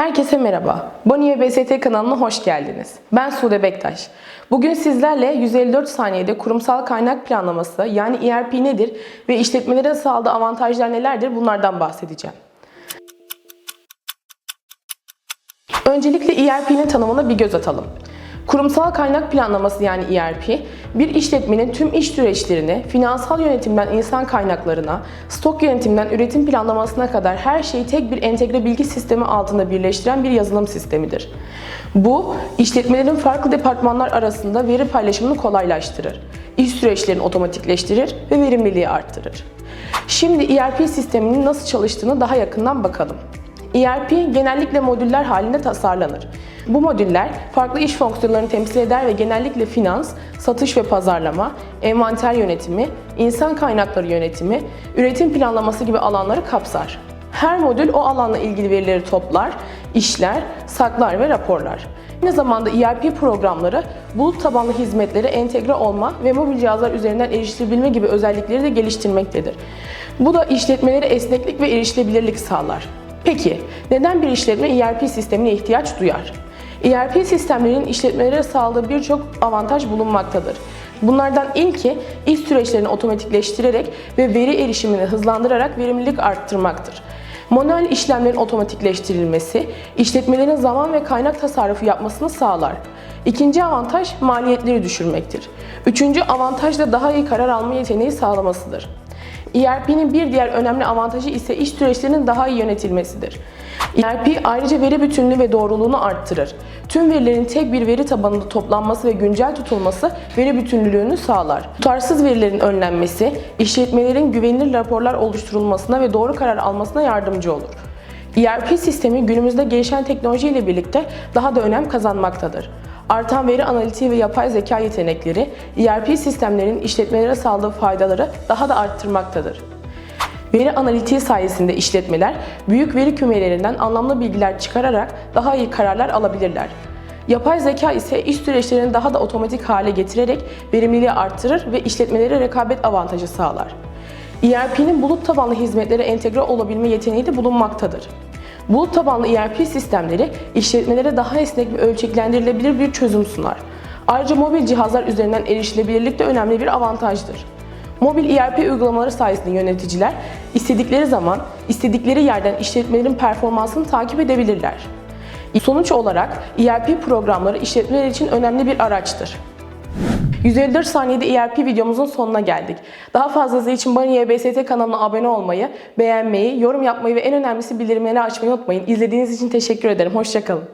Herkese merhaba. Boniye BST kanalına hoş geldiniz. Ben Sude Bektaş. Bugün sizlerle 154 saniyede kurumsal kaynak planlaması yani ERP nedir ve işletmelere sağladığı avantajlar nelerdir bunlardan bahsedeceğim. Öncelikle ERP'nin tanımına bir göz atalım. Kurumsal kaynak planlaması yani ERP, bir işletmenin tüm iş süreçlerini, finansal yönetimden insan kaynaklarına, stok yönetiminden üretim planlamasına kadar her şeyi tek bir entegre bilgi sistemi altında birleştiren bir yazılım sistemidir. Bu, işletmelerin farklı departmanlar arasında veri paylaşımını kolaylaştırır, iş süreçlerini otomatikleştirir ve verimliliği arttırır. Şimdi ERP sisteminin nasıl çalıştığını daha yakından bakalım. ERP genellikle modüller halinde tasarlanır. Bu modüller farklı iş fonksiyonlarını temsil eder ve genellikle finans, satış ve pazarlama, envanter yönetimi, insan kaynakları yönetimi, üretim planlaması gibi alanları kapsar. Her modül o alanla ilgili verileri toplar, işler, saklar ve raporlar. Aynı zamanda ERP programları bulut tabanlı hizmetlere entegre olma ve mobil cihazlar üzerinden erişilebilme gibi özellikleri de geliştirmektedir. Bu da işletmelere esneklik ve erişilebilirlik sağlar. Peki, neden bir işletme ERP sistemine ihtiyaç duyar? ERP sistemlerinin işletmelere sağladığı birçok avantaj bulunmaktadır. Bunlardan ilki iş süreçlerini otomatikleştirerek ve veri erişimini hızlandırarak verimlilik arttırmaktır. Manuel işlemlerin otomatikleştirilmesi, işletmelerin zaman ve kaynak tasarrufu yapmasını sağlar. İkinci avantaj maliyetleri düşürmektir. Üçüncü avantaj da daha iyi karar alma yeteneği sağlamasıdır. ERP'nin bir diğer önemli avantajı ise iş süreçlerinin daha iyi yönetilmesidir. ERP ayrıca veri bütünlüğü ve doğruluğunu arttırır. Tüm verilerin tek bir veri tabanında toplanması ve güncel tutulması veri bütünlüğünü sağlar. Tutarsız verilerin önlenmesi, işletmelerin güvenilir raporlar oluşturulmasına ve doğru karar almasına yardımcı olur. ERP sistemi günümüzde gelişen teknoloji ile birlikte daha da önem kazanmaktadır. Artan veri analitiği ve yapay zeka yetenekleri ERP sistemlerin işletmelere sağladığı faydaları daha da arttırmaktadır. Veri analitiği sayesinde işletmeler büyük veri kümelerinden anlamlı bilgiler çıkararak daha iyi kararlar alabilirler. Yapay zeka ise iş süreçlerini daha da otomatik hale getirerek verimliliği arttırır ve işletmelere rekabet avantajı sağlar. ERP'nin bulut tabanlı hizmetlere entegre olabilme yeteneği de bulunmaktadır. Bulut tabanlı ERP sistemleri işletmelere daha esnek ve ölçeklendirilebilir bir çözüm sunar. Ayrıca mobil cihazlar üzerinden erişilebilirlik de önemli bir avantajdır. Mobil ERP uygulamaları sayesinde yöneticiler istedikleri zaman, istedikleri yerden işletmelerin performansını takip edebilirler. Sonuç olarak ERP programları işletmeler için önemli bir araçtır. 154 saniyede ERP videomuzun sonuna geldik. Daha fazlası için Bani YBST kanalına abone olmayı, beğenmeyi, yorum yapmayı ve en önemlisi bildirimleri açmayı unutmayın. İzlediğiniz için teşekkür ederim. Hoşçakalın.